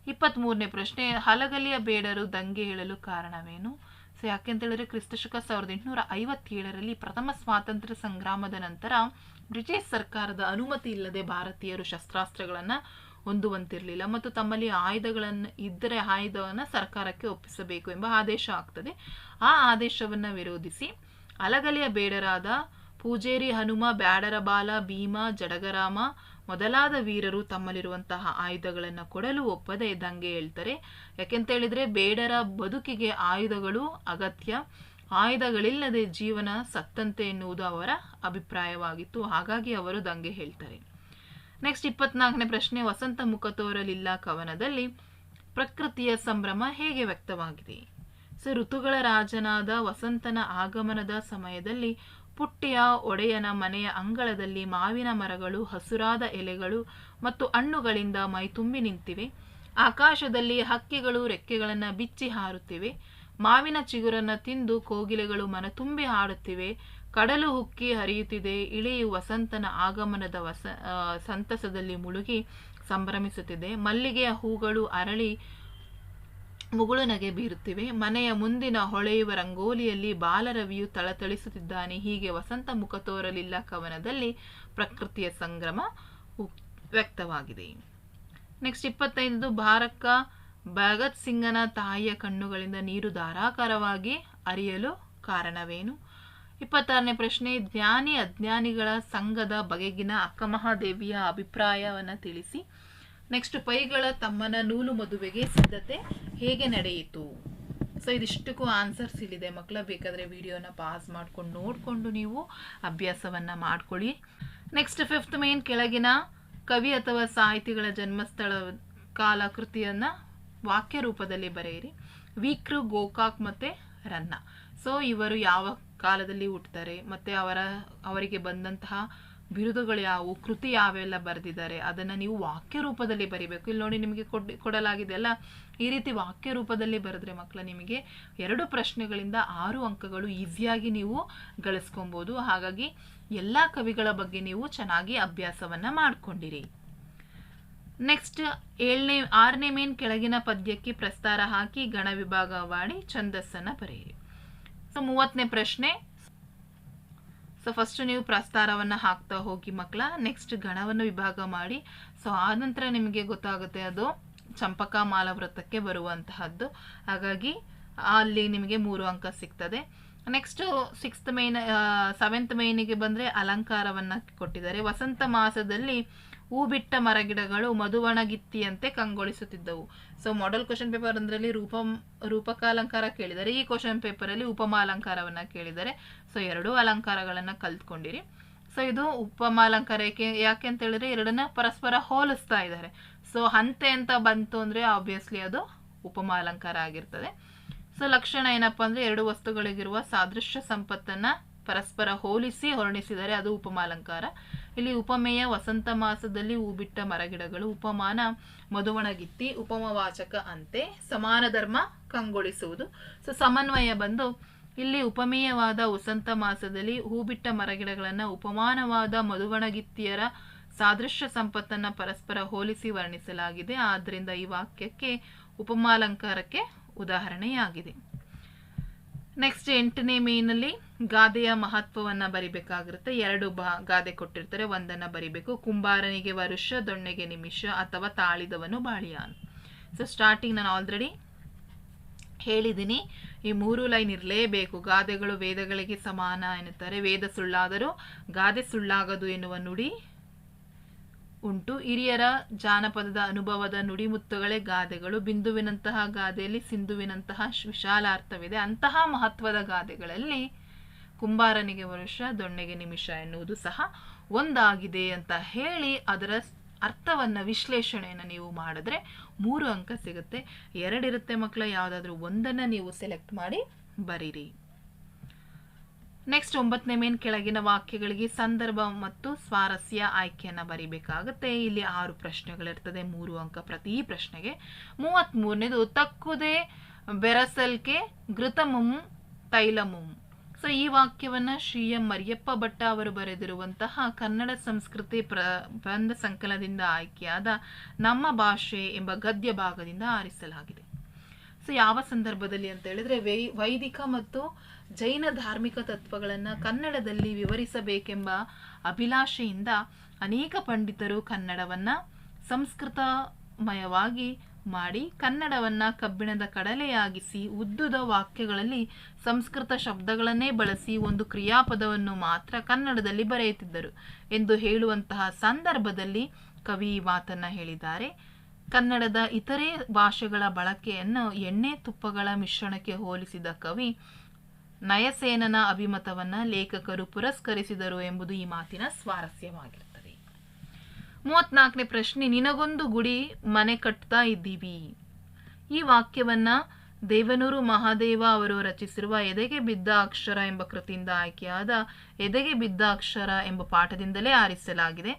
S1: ಇಪ್ಪತ್ತ್ಮೂರನೇ ಪ್ರಶ್ನೆ, ಹಲಗಲಿಯ ಬೇಡರು ದಂಗೆ ಹೇಳಲು ಕಾರಣವೇನು? ಸೊ, ಯಾಕೆಂತ ಹೇಳಿದ್ರೆ ಕ್ರಿಸ್ತಶಕ ಸಾವಿರದ ಎಂಟುನೂರ ಐವತ್ತೇಳರಲ್ಲಿ ಪ್ರಥಮ ಸ್ವಾತಂತ್ರ್ಯ ಸಂಗ್ರಾಮದ ನಂತರ ಬ್ರಿಟಿಷ್ ಸರ್ಕಾರದ ಅನುಮತಿ ಇಲ್ಲದೆ ಭಾರತೀಯರು ಶಸ್ತ್ರಾಸ್ತ್ರಗಳನ್ನು ಹೊಂದುವಂತಿರಲಿಲ್ಲ ಮತ್ತು ತಮ್ಮಲ್ಲಿ ಆಯುಧಗಳನ್ನು ಇದ್ದರೆ ಆಯುಧವನ್ನು ಸರ್ಕಾರಕ್ಕೆ ಒಪ್ಪಿಸಬೇಕು ಎಂಬ ಆದೇಶ ಆಗ್ತದೆ. ಆ ಆದೇಶವನ್ನು ವಿರೋಧಿಸಿ ಅಲಗಲೆಯ ಬೇಡರಾದ ಪೂಜೇರಿ, ಹನುಮ ಬ್ಯಾಡರ ಬಾಲ ಭೀಮ, ಜಡಗರಾಮ ಮೊದಲಾದ ವೀರರು ತಮ್ಮಲ್ಲಿರುವಂತಹ ಆಯುಧಗಳನ್ನು ಕೊಡಲು ಒಪ್ಪದೆ ದಂಗೆ ಹೇಳ್ತಾರೆ. ಯಾಕೆಂತ ಹೇಳಿದ್ರೆ ಬೇಡರ ಬದುಕಿಗೆ ಆಯುಧಗಳು ಅಗತ್ಯ. ಆಯುಧಗಳಿಲ್ಲದೆ ಜೀವನ ಸತ್ತಂತೆ ಎನ್ನುವುದು ಅವರ ಅಭಿಪ್ರಾಯವಾಗಿತ್ತು. ಹಾಗಾಗಿ ಅವರು ದಂಗೆ ಹೇಳ್ತಾರೆ. ನೆಕ್ಸ್ಟ್ ಇಪ್ಪತ್ನಾಲ್ಕನೇ ಪ್ರಶ್ನೆ, ವಸಂತ ಮುಖ ತೋರಲಿಲ್ಲ ಕವನದಲ್ಲಿ. ಪ್ರಕೃತಿಯ ಸಂಭ್ರಮ ಹೇಗೆ ವ್ಯಕ್ತವಾಗಿದೆ? ಸೊ, ಋತುಗಳ ರಾಜನಾದ ವಸಂತನ ಆಗಮನದ ಸಮಯದಲ್ಲಿ ಪುಟ್ಟಿಯ ಒಡೆಯನ ಮನೆಯ ಅಂಗಳದಲ್ಲಿ ಮಾವಿನ ಮರಗಳು, ಹಸುರಾದ ಎಲೆಗಳು ಮತ್ತು ಹಣ್ಣುಗಳಿಂದ ಮೈತುಂಬಿ ನಿಂತಿವೆ. ಆಕಾಶದಲ್ಲಿ ಹಕ್ಕಿಗಳು, ರೆಕ್ಕೆಗಳನ್ನು ಬಿಚ್ಚಿ ಹಾರುತ್ತಿವೆ. ಮಾವಿನ ಚಿಗುರನ್ನು ತಿಂದು ಕೋಗಿಲೆಗಳು ಮನತುಂಬಿ ಹಾಡುತ್ತಿವೆ. ಕಡಲು ಹುಕ್ಕಿ ಹರಿಯುತ್ತಿದೆ, ಇಳಿಯು ವಸಂತನ ಆಗಮನದ ವಸ ಸಂತಸದಲ್ಲಿ ಮುಳುಗಿ ಸಂಭ್ರಮಿಸುತ್ತಿದೆ. ಮಲ್ಲಿಗೆಯ ಹೂಗಳು ಅರಳಿ ಮುಗುಳು ನಗೆ ಬೀರುತ್ತಿವೆ. ಮನೆಯ ಮುಂದಿನ ಹೊಳೆಯುವ ರಂಗೋಲಿಯಲ್ಲಿ ಬಾಲರವಿಯು ತಳತಳಿಸುತ್ತಿದ್ದಾನೆ. ಹೀಗೆ ವಸಂತ ಮುಖ ತೋರಲಿಲ್ಲ ಕವನದಲ್ಲಿ ಪ್ರಕೃತಿಯ ಸಂಗ್ರಮ ವ್ಯಕ್ತವಾಗಿದೆ. ನೆಕ್ಸ್ಟ್ ಇಪ್ಪತ್ತೈದು, ಭಾರಕ್ಕ ಭಗತ್ ಸಿಂಗನ ತಾಯಿಯ ಕಣ್ಣುಗಳಿಂದ ನೀರು ಧಾರಾಕಾರವಾಗಿ ಅರಿಯಲು ಕಾರಣವೇನು? ಇಪ್ಪತ್ತಾರನೇ ಪ್ರಶ್ನೆ, ಜ್ಞಾನಿ ಅಜ್ಞಾನಿಗಳ ಸಂಘದ ಬಗೆಗಿನ ಅಕ್ಕಮಹಾದೇವಿಯ ಅಭಿಪ್ರಾಯವನ್ನು ತಿಳಿಸಿ. ನೆಕ್ಸ್ಟ್ ಪೈಗಳ ತಮ್ಮನ ನೂಲು ಮದುವೆಗೆ ಸಿದ್ಧತೆ ಹೇಗೆ ನಡೆಯಿತು? ಸೊ ಇದಿಷ್ಟಕ್ಕೂ ಆನ್ಸರ್ಸ್ ಇಲ್ಲಿದೆ. ಮಕ್ಕಳ ಬೇಕಾದರೆ ವಿಡಿಯೋನ ಪಾಸ್ ಮಾಡ್ಕೊಂಡು ನೋಡಿಕೊಂಡು ನೀವು ಅಭ್ಯಾಸವನ್ನು ಮಾಡ್ಕೊಳ್ಳಿ. ನೆಕ್ಸ್ಟ್ ಫಿಫ್ತ್ ಮೇನ್ ಕೆಳಗಿನ ಕವಿ ಅಥವಾ ಸಾಹಿತಿಗಳ ಜನ್ಮಸ್ಥಳ ಕಾಲ ಕೃತಿಯನ್ನು ವಾಕ್ಯ ರೂಪದಲ್ಲಿ ಬರೆಯಿರಿ. ವೀಕ್ರು, ಗೋಕಾಕ್ ಮತ್ತು ರನ್ನ. ಸೊ ಇವರು ಯಾವ ಕಾಲದಲ್ಲಿ ಹುಟ್ಟುತ್ತಾರೆ ಮತ್ತು ಅವರ, ಅವರಿಗೆ ಬಂದಂತಹ ಬಿರುದುಗಳು ಯಾವುವು, ಕೃತಿ ಯಾವೆಲ್ಲ ಬರೆದಿದ್ದಾರೆ, ಅದನ್ನು ನೀವು ವಾಕ್ಯ ರೂಪದಲ್ಲಿ ಬರಿಬೇಕು. ಇಲ್ಲಿ ನೋಡಿ ನಿಮಗೆ ಕೊಡ್, ಕೊಡಲಾಗಿದೆ ಅಲ್ಲ? ಈ ರೀತಿ ವಾಕ್ಯ ರೂಪದಲ್ಲಿ ಬರೆದ್ರೆ ಮಕ್ಕಳು ನಿಮಗೆ ಎರಡು ಪ್ರಶ್ನೆಗಳಿಂದ ಆರು ಅಂಕಗಳು ಈಸಿಯಾಗಿ ನೀವು ಗಳಿಸ್ಕೊಬೋದು. ಹಾಗಾಗಿ ಎಲ್ಲ ಕವಿಗಳ ಬಗ್ಗೆ ನೀವು ಚೆನ್ನಾಗಿ ಅಭ್ಯಾಸವನ್ನು ಮಾಡಿಕೊಂಡಿರಿ. ನೆಕ್ಸ್ಟ್ ಏಳನೇ, ಆರನೇ ಮೇನ್ ಕೆಳಗಿನ ಪದ್ಯಕ್ಕೆ ಪ್ರಸ್ತಾರ ಹಾಕಿ ಗಣ ವಿಭಾಗ ಮಾಡಿ ಛಂದಸ್ಸನ್ನು ಬರೆಯಿರಿ. ಸೊ ಮೂವತ್ತನೇ ಪ್ರಶ್ನೆ. ಸೊ ಫಸ್ಟ್ ನೀವು ಪ್ರಸ್ತಾರವನ್ನು ಹಾಕ್ತಾ ಹೋಗಿ ಮಕ್ಕಳ ನೆಕ್ಸ್ಟ್ ಗಣವನ್ನು ವಿಭಾಗ ಮಾಡಿ. ಸೊ ಆನಂತರ ನಿಮಗೆ ಗೊತ್ತಾಗುತ್ತೆ ಅದು ಚಂಪಕ ಮಾಲವ್ರತಕ್ಕೆ ಬರುವಂತಹದ್ದು. ಹಾಗಾಗಿ, ಅಲ್ಲಿ ನಿಮಗೆ ಮೂರು ಅಂಕ ಸಿಗ್ತದೆ. ನೆಕ್ಸ್ಟ್ ಸಿಕ್ಸ್ತ್ ಮೇನ್ ಸೆವೆಂತ್ ಮೇನಿಗೆ ಬಂದರೆ ಅಲಂಕಾರವನ್ನು ಕೊಟ್ಟಿದ್ದಾರೆ. ವಸಂತ ಮಾಸದಲ್ಲಿ ಹೂ ಬಿಟ್ಟ ಮರಗಿಡಗಳು ಮಧುವಣಗಿತ್ತಿಯಂತೆ ಕಂಗೊಳಿಸುತ್ತಿದ್ದವು. ಸೊ ಮಾಡೆಲ್ ಕ್ವಶನ್ ಪೇಪರ್ ಅಂದ್ರಲ್ಲಿ ರೂಪ ರೂಪಕ ಅಲಂಕಾರ ಕೇಳಿದ್ದಾರೆ ಈ ಕ್ವಶನ್ ಪೇಪರಲ್ಲಿ ಉಪಮಾ ಕೇಳಿದರೆ ಸೊ ಎರಡೂ ಅಲಂಕಾರಗಳನ್ನು ಕಲ್ತ್ಕೊಂಡಿರಿ. ಸೊ ಇದು ಉಪಮಾ ಅಲಂಕಾರ ಯಾಕೆ ಯಾಕೆ ಅಂತ ಹೇಳಿದ್ರೆ ಎರಡನ್ನ ಪರಸ್ಪರ ಹೋಲಿಸ್ತಾ ಇದ್ದಾರೆ. ಸೊ ಹಂತೆ ಅಂತ ಬಂತು ಅಂದರೆ ಆಬ್ವಿಯಸ್ಲಿ ಅದು ಉಪಮಾ ಅಲಂಕಾರ ಆಗಿರ್ತದೆ. ಸೊ ಲಕ್ಷಣ ಏನಪ್ಪ ಅಂದರೆ ಎರಡು ವಸ್ತುಗಳಿಗಿರುವ ಸಾದೃಶ್ಯ ಸಂಪತ್ತನ್ನು ಪರಸ್ಪರ ಹೋಲಿಸಿ ಹೊರಣಿಸಿದರೆ ಅದು ಉಪಮಾಲಂಕಾರ. ಇಲ್ಲಿ ಉಪಮೇಯ ವಸಂತ ಮಾಸದಲ್ಲಿ ಹೂ ಬಿಟ್ಟ ಮರಗಿಡಗಳು ಉಪಮಾನ ಮಧುವಣಗಿತ್ತಿ, ಉಪಮವಾಚಕ ಅಂತೆ ಸಮಾನ ಧರ್ಮ ಕಂಗೊಳಿಸುವುದು. ಸೊ ಸಮನ್ವಯ ಬಂದು ಇಲ್ಲಿ ಉಪಮೇಯವಾದ ವಸಂತ ಮಾಸದಲ್ಲಿ ಹೂ ಬಿಟ್ಟ ಮರಗಿಡಗಳನ್ನು ಉಪಮಾನವಾದ ಮಧುವಣಗಿತ್ತಿಯರ ಸಾದೃಶ್ಯ ಸಂಪತ್ತನ್ನು ಪರಸ್ಪರ ಹೋಲಿಸಿ ವರ್ಣಿಸಲಾಗಿದೆ. ಆದ್ದರಿಂದ ಈ ವಾಕ್ಯಕ್ಕೆ ಉಪಮಾಲಂಕಾರಕ್ಕೆ ಉದಾಹರಣೆಯಾಗಿದೆ. ನೆಕ್ಸ್ಟ್ ಎಂಟನೇ ಮೇನಲ್ಲಿ ಗಾದೆಯ ಮಹತ್ವವನ್ನು ಬರಿಬೇಕಾಗಿರುತ್ತೆ. ಎರಡು ಬಾ ಗಾದೆ ಕೊಟ್ಟಿರ್ತಾರೆ. ಒಂದನ್ನು ಬರಿಬೇಕು. ಕುಂಬಾರನಿಗೆ ವರುಷ, ದೊಣ್ಣೆಗೆ ನಿಮಿಷ ಅಥವಾ ತಾಳಿದವನು ಬಾಳಿಯಾನ್. ಸೊ ಸ್ಟಾರ್ಟಿಂಗ್ ನಾನು ಆಲ್ರೆಡಿ ಹೇಳಿದ್ದೀನಿ ಈ ಮೂರು ಲೈನ್ ಇರಲೇಬೇಕು. ಗಾದೆಗಳು ವೇದಗಳಿಗೆ ಸಮಾನ ಎನ್ನುತ್ತಾರೆ. ವೇದ ಸುಳ್ಳಾದರೂ ಗಾದೆ ಸುಳ್ಳಾಗದು ಎನ್ನುವ ನುಡಿ ಉಂಟು. ಹಿರಿಯರ ಜಾನಪದದ ಅನುಭವದ ನುಡಿಮುತ್ತುಗಳೇ ಗಾದೆಗಳು. ಬಿಂದುವಿನಂತಹ ಗಾದೆಯಲ್ಲಿ ಸಿಂಧುವಿನಂತಹ ವಿಶಾಲ ಅರ್ಥವಿದೆ ಅಂತಹ ಮಹತ್ವದ ಗಾದೆಗಳಲ್ಲಿ ಕುಂಬಾರನಿಗೆ ವರುಷ, ದೊಣ್ಣೆಗೆ ನಿಮಿಷ ಎನ್ನುವುದು ಸಹ ಒಂದಾಗಿದೆ ಅಂತ ಹೇಳಿ ಅದರ ಅರ್ಥವನ್ನು ವಿಶ್ಲೇಷಣೆಯನ್ನು ನೀವು ಮಾಡಿದ್ರೆ ಮೂರು ಅಂಕ ಸಿಗುತ್ತೆ. ಎರಡಿರುತ್ತೆ ಮಕ್ಕಳ, ಯಾವುದಾದ್ರೂ ಒಂದನ್ನು ನೀವು ಸೆಲೆಕ್ಟ್ ಮಾಡಿ ಬರೀರಿ. ನೆಕ್ಸ್ಟ್ ಒಂಬತ್ತನೇ ಮೇನ್ ಕೆಳಗಿನ ವಾಕ್ಯಗಳಿಗೆ ಸಂದರ್ಭ ಮತ್ತು ಸ್ವಾರಸ್ಯ ಆಯ್ಕೆಯನ್ನು ಬರಿಬೇಕಾಗುತ್ತೆ. ಇಲ್ಲಿ ಆರು ಪ್ರಶ್ನೆಗಳಿರ್ತದೆ, ಮೂರು ಅಂಕ ಪ್ರತಿ ಪ್ರಶ್ನೆಗೆ. ಮೂವತ್ತ್ಮೂರನೇದು ತಕ್ಕುದೇ ಬೆರಸಲ್ಕೆ ಘೃತಮುಂ ತೈಲಮುಂ. ಸೊ ಈ ವಾಕ್ಯವನ್ನು ಶ್ರೀ ಎಂ ಮರಿಯಪ್ಪ ಭಟ್ಟ ಅವರು ಬರೆದಿರುವಂತಹ ಕನ್ನಡ ಸಂಸ್ಕೃತಿ ಪ್ರಬಂಧ ಸಂಕಲನದಿಂದ ಆಯ್ಕೆಯಾದ ನಮ್ಮ ಭಾಷೆ ಎಂಬ ಗದ್ಯ ಭಾಗದಿಂದ ಆರಿಸಲಾಗಿದೆ. ಯಾವ ಸಂದರ್ಭದಲ್ಲಿ ಅಂತ ಹೇಳಿದ್ರೆ ವೈ, ವೈದಿಕ ಮತ್ತು ಜೈನ ಧಾರ್ಮಿಕ ತತ್ವಗಳನ್ನು ಕನ್ನಡದಲ್ಲಿ ವಿವರಿಸಬೇಕೆಂಬ ಅಭಿಲಾಷೆಯಿಂದ ಅನೇಕ ಪಂಡಿತರು ಕನ್ನಡವನ್ನು ಸಂಸ್ಕೃತಮಯವಾಗಿ ಮಾಡಿ ಕನ್ನಡವನ್ನು ಕಬ್ಬಿಣದ ಕಡಲೆಯಾಗಿಸಿ ಉದ್ದುದ ವಾಕ್ಯಗಳಲ್ಲಿ ಸಂಸ್ಕೃತ ಶಬ್ದಗಳನ್ನೇ ಬಳಸಿ ಒಂದು ಕ್ರಿಯಾಪದವನ್ನು ಮಾತ್ರ ಕನ್ನಡದಲ್ಲಿ ಬರೆಯುತ್ತಿದ್ದರು. ಎಂದು ಹೇಳುವಂತಹ ಸಂದರ್ಭದಲ್ಲಿ ಕವಿ ಮಾತನ್ನು ಹೇಳಿದ್ದಾರೆ. ಕನ್ನಡದ ಇತರೆ ಭಾಷೆಗಳ ಬಳಕೆಯನ್ನು ಎಣ್ಣೆ ತುಪ್ಪಗಳ ಮಿಶ್ರಣಕ್ಕೆ ಹೋಲಿಸಿದ ಕವಿ ನಯಸೇನನ ಅಭಿಮತವನ್ನು ಲೇಖಕರು ಪುರಸ್ಕರಿಸಿದರು ಎಂಬುದು ಈ ಮಾತಿನ ಸ್ವಾರಸ್ಯವಾಗಿರುತ್ತದೆ. ಮೂವತ್ನಾಲ್ಕನೇ ಪ್ರಶ್ನೆ, ನಿನಗೊಂದು ಗುಡಿ ಮನೆ ಕಟ್ತಾ ಇದ್ದೀವಿ. ಈ ವಾಕ್ಯವನ್ನ ದೇವನೂರು ಮಹಾದೇವ ಅವರು ರಚಿಸಿರುವ ಎದೆಗೆ ಬಿದ್ದ ಅಕ್ಷರ ಎಂಬ ಕೃತಿಯಿಂದ ಆಯ್ಕೆಯಾದ ಎದೆಗೆ ಬಿದ್ದ ಅಕ್ಷರ ಎಂಬ ಪಾಠದಿಂದಲೇ ಆರಿಸಲಾಗಿದೆ.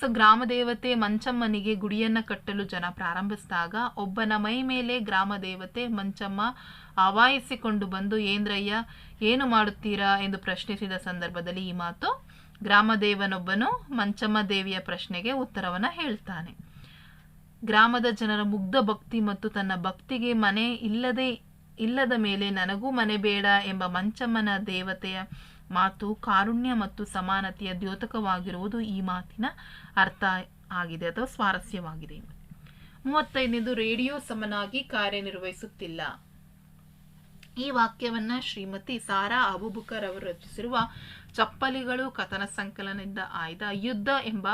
S1: ಸೊ ಗ್ರಾಮ ದೇವತೆ ಮಂಚಮ್ಮನಿಗೆ ಗುಡಿಯನ್ನು ಕಟ್ಟಲು ಜನ ಪ್ರಾರಂಭಿಸಿದಾಗ ಒಬ್ಬನ ಮೈ ಮೇಲೆ ಗ್ರಾಮ ದೇವತೆ ಮಂಚಮ್ಮ ಆವಾಹಿಸಿಕೊಂಡು ಬಂದು, ಏಂದ್ರಯ್ಯ, ಏನು ಮಾಡುತ್ತೀರಾ? ಎಂದು ಪ್ರಶ್ನಿಸಿದ ಸಂದರ್ಭದಲ್ಲಿ ಈ ಮಾತು ಗ್ರಾಮದೇವನೊಬ್ಬನು ಮಂಚಮ್ಮ ದೇವಿಯ ಪ್ರಶ್ನೆಗೆ ಉತ್ತರವನ್ನು ಹೇಳ್ತಾನೆ. ಗ್ರಾಮದ ಜನರ ಮುಗ್ಧ ಭಕ್ತಿ ಮತ್ತು ತನ್ನ ಭಕ್ತಿಗೆ ಮನೆ ಇಲ್ಲದೆ, ಇಲ್ಲದ ಮೇಲೆ ನನಗೂ ಮನೆ ಬೇಡ ಎಂಬ ಮಂಚಮ್ಮನ ದೇವತೆಯ ಮಾತು ಕಾರುಣ್ಯ ಮತ್ತು ಸಮಾನತೆಯ ದ್ಯೋತಕವಾಗಿರುವುದು ಈ ಮಾತಿನ ಅರ್ಥ ಆಗಿದೆ ಅಥವಾ ಸ್ವಾರಸ್ಯವಾಗಿದೆ. ಮೂವತ್ತೈದನೇದು, ರೇಡಿಯೋ ಸಮನಾಗಿ ಕಾರ್ಯನಿರ್ವಹಿಸುತ್ತಿಲ್ಲ. ಈ ವಾಕ್ಯವನ್ನ ಶ್ರೀಮತಿ ಸಾರಾ ಅಬುಬುಕರ್ ಅವರು ರಚಿಸಿರುವ ಚಪ್ಪಲಿಗಳು ಕಥನ ಸಂಕಲನದಿಂದ ಆಯ್ದ ಯುದ್ಧ ಎಂಬ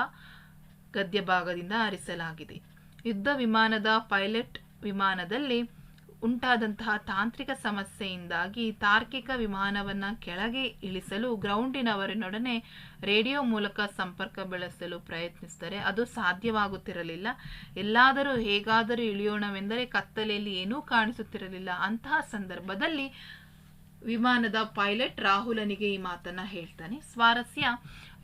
S1: ಗದ್ಯ ಭಾಗದಿಂದ ಆರಿಸಲಾಗಿದೆ. ಯುದ್ಧ ವಿಮಾನದ ಪೈಲಟ್ ವಿಮಾನದಲ್ಲಿ ಉಂಟಾದಂತಹ ತಾಂತ್ರಿಕ ಸಮಸ್ಯೆಯಿಂದಾಗಿ ತಾರ್ಕಿಕ ವಿಮಾನವನ್ನು ಕೆಳಗೆ ಇಳಿಸಲು ಗ್ರೌಂಡಿನವರಿನೊಡನೆ ರೇಡಿಯೋ ಮೂಲಕ ಸಂಪರ್ಕ ಬೆಳೆಸಲು ಪ್ರಯತ್ನಿಸಿದರೆ ಅದು ಸಾಧ್ಯವಾಗುತ್ತಿರಲಿಲ್ಲ. ಎಲ್ಲಾದರೂ ಹೇಗಾದರೂ ಇಳಿಯೋಣವೆಂದರೆ ಕತ್ತಲೆಯಲ್ಲಿ ಏನೂ ಕಾಣಿಸುತ್ತಿರಲಿಲ್ಲ. ಅಂತಹ ಸಂದರ್ಭದಲ್ಲಿ ವಿಮಾನದ ಪೈಲಟ್ ರಾಹುಲನಿಗೆ ಈ ಮಾತನ್ನ ಹೇಳ್ತಾನೆ. ಸ್ವಾರಸ್ಯ,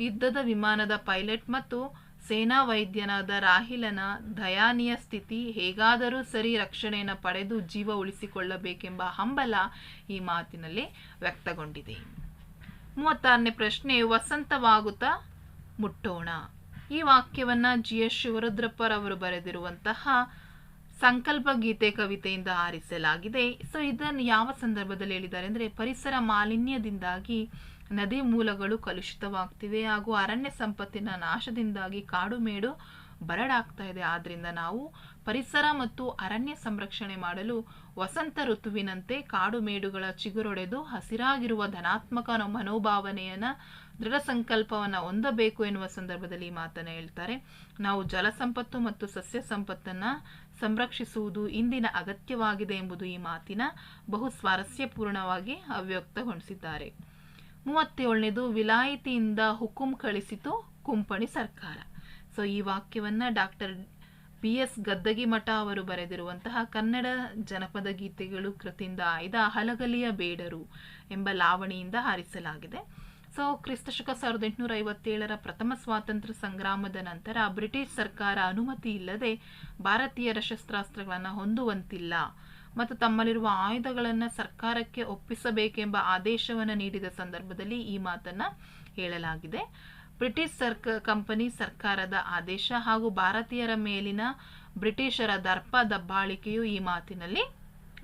S1: ಯುದ್ಧದ ವಿಮಾನದ ಪೈಲಟ್ ಮತ್ತು ಸೇನಾ ವೈದ್ಯನಾದ ರಾಹಿಲನ ದಯಾನೀಯ ಸ್ಥಿತಿ ಹೇಗಾದರೂ ಸರಿ ರಕ್ಷಣೆಯನ್ನು ಪಡೆದು ಜೀವ ಉಳಿಸಿಕೊಳ್ಳಬೇಕೆಂಬ ಹಂಬಲ ಈ ಮಾತಿನಲ್ಲಿ ವ್ಯಕ್ತಗೊಂಡಿದೆ. ಮೂವತ್ತಾರನೇ ಪ್ರಶ್ನೆ, ವಸಂತವಾಗುತ್ತಾ? ಮುಟ್ಟೋಣ. ಈ ವಾಕ್ಯವನ್ನ ಜಿ ಎಸ್ ಶಿವರುದ್ರಪ್ಪರವರು ಬರೆದಿರುವಂತಹ ಸಂಕಲ್ಪ ಗೀತೆ ಕವಿತೆಯಿಂದ ಆರಿಸಲಾಗಿದೆ. ಸೊ ಇದನ್ನು ಯಾವ ಸಂದರ್ಭದಲ್ಲಿ ಹೇಳಿದ್ದಾರೆ ಅಂದರೆ ಪರಿಸರ ಮಾಲಿನ್ಯದಿಂದಾಗಿ ನದಿ ಮೂಲಗಳು ಕಲುಷಿತವಾಗ್ತಿವೆ ಹಾಗೂ ಅರಣ್ಯ ಸಂಪತ್ತಿನ ನಾಶದಿಂದಾಗಿ ಕಾಡು ಮೇಡು ಬರಡಾಗ್ತಾ ಇದೆ. ಆದ್ರಿಂದ ನಾವು ಪರಿಸರ ಮತ್ತು ಅರಣ್ಯ ಸಂರಕ್ಷಣೆ ಮಾಡಲು ವಸಂತ ಋತುವಿನಂತೆ ಕಾಡು ಮೇಡುಗಳ ಚಿಗುರೊಡೆದು ಹಸಿರಾಗಿರುವ ಧನಾತ್ಮಕ ಮನೋಭಾವನೆಯನ್ನು, ದೃಢ ಸಂಕಲ್ಪವನ್ನು ಹೊಂದಬೇಕು ಎನ್ನುವ ಸಂದರ್ಭದಲ್ಲಿ ಈ ಮಾತನ್ನ ಹೇಳ್ತಾರೆ. ನಾವು ಜಲ ಸಂಪತ್ತು ಮತ್ತು ಸಸ್ಯ ಸಂಪತ್ತನ್ನ ಸಂರಕ್ಷಿಸುವುದು ಇಂದಿನ ಅಗತ್ಯವಾಗಿದೆ ಎಂಬುದು ಈ ಮಾತಿನ ಬಹು ಸ್ವಾರಸ್ಯಪೂರ್ಣವಾಗಿ ಅವ್ಯಕ್ತಗೊಳಿಸಿದ್ದಾರೆ ಮೂವತ್ತೇಳನೇದು ವಿಲಾಯಿತಿಯಿಂದ ಹುಕುಂ ಕಳಿಸಿತು ಕುಂಪಣಿ ಸರ್ಕಾರ. ಸೊ, ಈ ವಾಕ್ಯವನ್ನು ಡಾಕ್ಟರ್ ಬಿ ಎಸ್ ಗದ್ದಗಿಮಠ ಅವರು ಬರೆದಿರುವಂತಹ ಕನ್ನಡ ಜನಪದ ಗೀತೆಗಳು ಕೃತಿಯಿಂದ ಆಯ್ದ ಹಲಗಲಿಯ ಬೇಡರು ಎಂಬ ಲಾವಣಿಯಿಂದ ಹಾರಿಸಲಾಗಿದೆ. ಸೊ, ಕ್ರಿಸ್ತಶಕ ಸಾವಿರದ ಎಂಟುನೂರ ಐವತ್ತೇಳರ ಪ್ರಥಮ ಸ್ವಾತಂತ್ರ್ಯ ಸಂಗ್ರಾಮದ ನಂತರ ಬ್ರಿಟಿಷ್ ಸರ್ಕಾರ ಅನುಮತಿ ಇಲ್ಲದೆ ಭಾರತೀಯರ ಶಸ್ತ್ರಾಸ್ತ್ರಗಳನ್ನು ಹೊಂದುವಂತಿಲ್ಲ. ಮತ್ತು ತಮ್ಮಲ್ಲಿರುವ ಆಯುಧಗಳನ್ನು ಸರ್ಕಾರಕ್ಕೆ ಒಪ್ಪಿಸಬೇಕೆಂಬ ಆದೇಶವನ್ನು ನೀಡಿದ ಸಂದರ್ಭದಲ್ಲಿ ಈ ಮಾತನ್ನ ಹೇಳಲಾಗಿದೆ. ಬ್ರಿಟಿಷ್ ಸರ್ಕ, ಕಂಪನಿ ಸರ್ಕಾರದ ಆದೇಶ ಹಾಗೂ ಭಾರತೀಯರ ಮೇಲಿನ ಬ್ರಿಟಿಷರ ದರ್ಪ ದಬ್ಬಾಳಿಕೆಯು ಈ ಮಾತಿನಲ್ಲಿ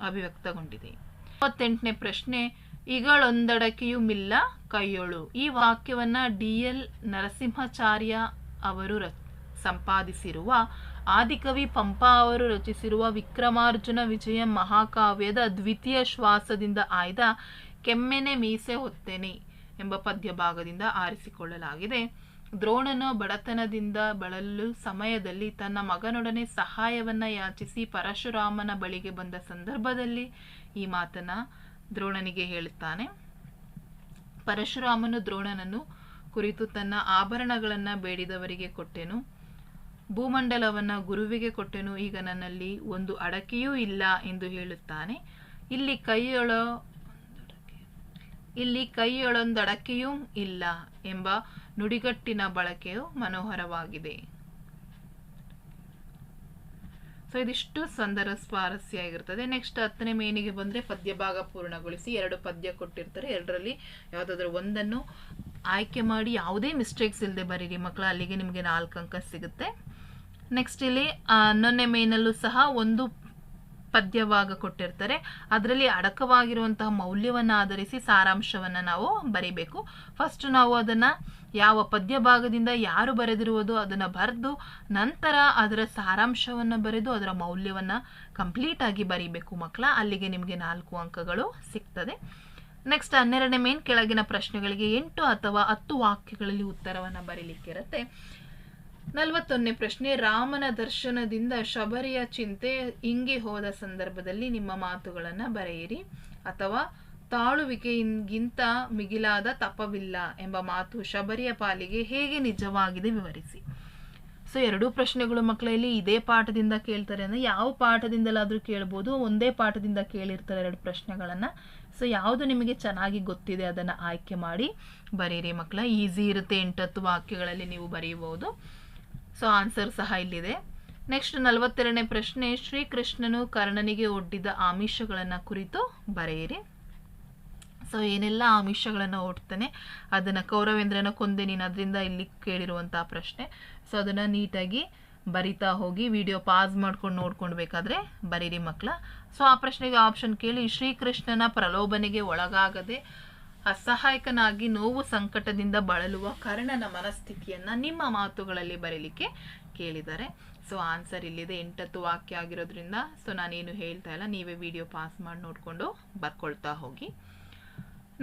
S1: ಅಭಿವ್ಯಕ್ತಗೊಂಡಿದೆ. ಮೂವತ್ತೆಂಟನೇ ಪ್ರಶ್ನೆ, ಇಗಳೊಂದಡಕೆಯು ಮಿಲ್ಲ ಕೈಯೊಳು. ಈ ವಾಕ್ಯವನ್ನ ಡಿ ಎಲ್ ನರಸಿಂಹಾಚಾರ್ಯ ಅವರು ಸಂಪಾದಿಸಿರುವ ಆದಿಕವಿ ಪಂಪ ಅವರು ರಚಿಸಿರುವ ವಿಕ್ರಮಾರ್ಜುನ ವಿಜಯ ಮಹಾಕಾವ್ಯದ ದ್ವಿತೀಯ ಶ್ವಾಸದಿಂದ ಆಯ್ದ ಕೆಮ್ಮೆನೆ ಮೀಸೆ ಹೊತ್ತೇನೆ ಎಂಬ ಪದ್ಯ ಭಾಗದಿಂದ ಆರಿಸಿಕೊಳ್ಳಲಾಗಿದೆ. ದ್ರೋಣನ ಬಡತನದಿಂದ ಬಳಲು ಸಮಯದಲ್ಲಿ ತನ್ನ ಮಗನೊಡನೆ ಸಹಾಯವನ್ನ ಯಾಚಿಸಿ ಪರಶುರಾಮನ ಬಳಿಗೆ ಬಂದ ಸಂದರ್ಭದಲ್ಲಿ ಈ ಮಾತನ್ನ ದ್ರೋಣನಿಗೆ ಹೇಳುತ್ತಾನೆ. ಪರಶುರಾಮನು ದ್ರೋಣನನ್ನು ಕುರಿತು ತನ್ನ ಆಭರಣಗಳನ್ನು ಬೇಡಿದವರಿಗೆ ಕೊಟ್ಟೆನು. ಭೂಮಂಡಲವನ್ನ ಗುರುವಿಗೆ ಕೊಟ್ಟೆನು, ಈಗ ನನ್ನಲ್ಲಿ ಒಂದು ಅಡಕೆಯೂ ಇಲ್ಲ ಎಂದು ಹೇಳುತ್ತಾನೆ. ಇಲ್ಲಿ ಕೈಯೊಳ ಇಲ್ಲಿ ಕೈಯೊಳೊಂದಡಕೆಯೂ ಇಲ್ಲ ಎಂಬ ನುಡಿಗಟ್ಟಿನ ಬಳಕೆಯು ಮನೋಹರವಾಗಿದೆ. ಸೊ ಇದಿಷ್ಟು ಸಂದರ ಸ್ವಾರಸ್ಯ ಆಗಿರ್ತದೆ ನೆಕ್ಸ್ಟ್ ಹತ್ತನೇ ಮೇನಿಗೆ ಬಂದ್ರೆ ಪದ್ಯ ಭಾಗ ಪೂರ್ಣಗೊಳಿಸಿ ಎರಡು ಪದ್ಯ ಕೊಟ್ಟಿರ್ತಾರೆ. ಎರಡರಲ್ಲಿ ಯಾವುದಾದ್ರೂ ಒಂದನ್ನು ಆಯ್ಕೆ ಮಾಡಿ ಯಾವುದೇ ಮಿಸ್ಟೇಕ್ಸ್ ಇಲ್ಲದೆ ಬರೀರಿ ಮಕ್ಕಳ, ಅಲ್ಲಿಗೆ ನಿಮಗೆ ನಾಲ್ಕು ಅಂಕ ಸಿಗುತ್ತೆ. ನೆಕ್ಸ್ಟ್ ಇಲ್ಲಿ ನೊನ್ನೆ ಮೇನಲ್ಲೂ ಸಹ ಒಂದು ಪದ್ಯವಾಗ ಕೊಟ್ಟಿರ್ತಾರೆ. ಅದರಲ್ಲಿ ಅಡಕವಾಗಿರುವಂತಹ ಮೌಲ್ಯವನ್ನು ಆಧರಿಸಿ ಸಾರಾಂಶವನ್ನು ನಾವು ಬರಿಬೇಕು. ಫಸ್ಟ್ ನಾವು ಅದನ್ನು ಯಾವ ಪದ್ಯ ಭಾಗದಿಂದ ಯಾರು ಬರೆದಿರುವುದು ಅದನ್ನು ಬರೆದು, ನಂತರ ಅದರ ಸಾರಾಂಶವನ್ನು ಬರೆದು ಅದರ ಮೌಲ್ಯವನ್ನು ಕಂಪ್ಲೀಟಾಗಿ ಬರೀಬೇಕು ಮಕ್ಕಳ. ಅಲ್ಲಿಗೆ ನಿಮಗೆ ನಾಲ್ಕು ಅಂಕಗಳು ಸಿಗ್ತದೆ. ನೆಕ್ಸ್ಟ್ ಹನ್ನೆರಡನೇ ಮೇನ್ ಕೆಳಗಿನ ಪ್ರಶ್ನೆಗಳಿಗೆ ಎಂಟು ಅಥವಾ ಹತ್ತು ವಾಕ್ಯಗಳಲ್ಲಿ ಉತ್ತರವನ್ನು ಬರೀಲಿಕ್ಕಿರುತ್ತೆ. ನಲವತ್ತೊಂದನೇ ಪ್ರಶ್ನೆ, ರಾಮನ ದರ್ಶನದಿಂದ ಶಬರಿಯ ಚಿಂತೆ ಹಿಂಗೆ ಹೋದ ಸಂದರ್ಭದಲ್ಲಿ ನಿಮ್ಮ ಮಾತುಗಳನ್ನ ಬರೆಯಿರಿ. ಅಥವಾ, ತಾಳುವಿಕೆಗಿಂತ ಮಿಗಿಲಾದ ತಪವಿಲ್ಲ ಎಂಬ ಮಾತು ಶಬರಿಯ ಪಾಲಿಗೆ ಹೇಗೆ ನಿಜವಾಗಿದೆ ವಿವರಿಸಿ. ಸೊ, ಎರಡೂ ಪ್ರಶ್ನೆಗಳು ಮಕ್ಕಳಲ್ಲಿ ಇದೇ ಪಾಠದಿಂದ ಕೇಳ್ತಾರೆ ಅಂದರೆ ಯಾವ ಪಾಠದಿಂದಲಾದರೂ ಕೇಳ್ಬೋದು, ಒಂದೇ ಪಾಠದಿಂದ ಕೇಳಿರ್ತಾರೆ ಎರಡು ಪ್ರಶ್ನೆಗಳನ್ನು. ಸೊ, ಯಾವುದು ನಿಮಗೆ ಚೆನ್ನಾಗಿ ಗೊತ್ತಿದೆ ಅದನ್ನು ಆಯ್ಕೆ ಮಾಡಿ ಬರೀರಿ ಮಕ್ಕಳ. ಈಸಿ ಇರುತ್ತೆ ಎಂಟತ್ತು ವಾಕ್ಯಗಳಲ್ಲಿ ನೀವು ಬರೆಯಬಹುದು. ಸೊ ಆನ್ಸರ್ ಸಹ ಇಲ್ಲಿದೆ. ನೆಕ್ಸ್ಟ್ ನಲವತ್ತೆರಡನೇ ಪ್ರಶ್ನೆ, ಶ್ರೀಕೃಷ್ಣನು ಕರ್ಣನಿಗೆ ಒಡ್ಡಿದ ಆಮಿಷಗಳನ್ನು ಕುರಿತು ಬರೆಯಿರಿ. ಸೊ ಏನೆಲ್ಲ ಆಮಿಷಗಳನ್ನು ಒಡ್ತಾನೆ? ಅದನ್ನು ಕೌರವೇಂದ್ರನ ಕೊಂದೆ ನೀನು ಅದರಿಂದ ಇಲ್ಲಿ ಕೇಳಿರುವಂತಹ ಪ್ರಶ್ನೆ. ಸೊ ಅದನ್ನು ನೀಟಾಗಿ ಬರಿತಾ ಹೋಗಿ ವಿಡಿಯೋ ಪಾಸ್ ಮಾಡ್ಕೊಂಡು ನೋಡ್ಕೊಂಡು ಬೇಕಾದ್ರೆ ಬರೀರಿ ಮಕ್ಕಳ ಸೊ ಆ ಪ್ರಶ್ನೆಗೆ ಆಪ್ಷನ್ ಕೇಳಿ, ಶ್ರೀಕೃಷ್ಣನ ಪ್ರಲೋಭನೆಗೆ ಒಳಗಾಗದೆ ಅಸಹಾಯಕನಾಗಿ ನೋವು ಸಂಕಟದಿಂದ ಬಳಲುವ ಕರ್ಣನ ಮನಸ್ಥಿತಿಯನ್ನು ನಿಮ್ಮ ಮಾತುಗಳಲ್ಲಿ ಬರೀಲಿಕ್ಕೆ ಕೇಳಿದ್ದಾರೆ. ಸೊ ಆನ್ಸರ್ ಇಲ್ಲಿದೆ. ಎಂಟತ್ತು ವಾಕ್ಯ ಆಗಿರೋದ್ರಿಂದ ಸೊ ನಾನೇನು ಹೇಳ್ತಾ ಇಲ್ಲ. ನೀವೇ ವಿಡಿಯೋ ಪಾಸ್ ಮಾಡಿ ನೋಡಿಕೊಂಡು ಬರ್ಕೊಳ್ತಾ ಹೋಗಿ.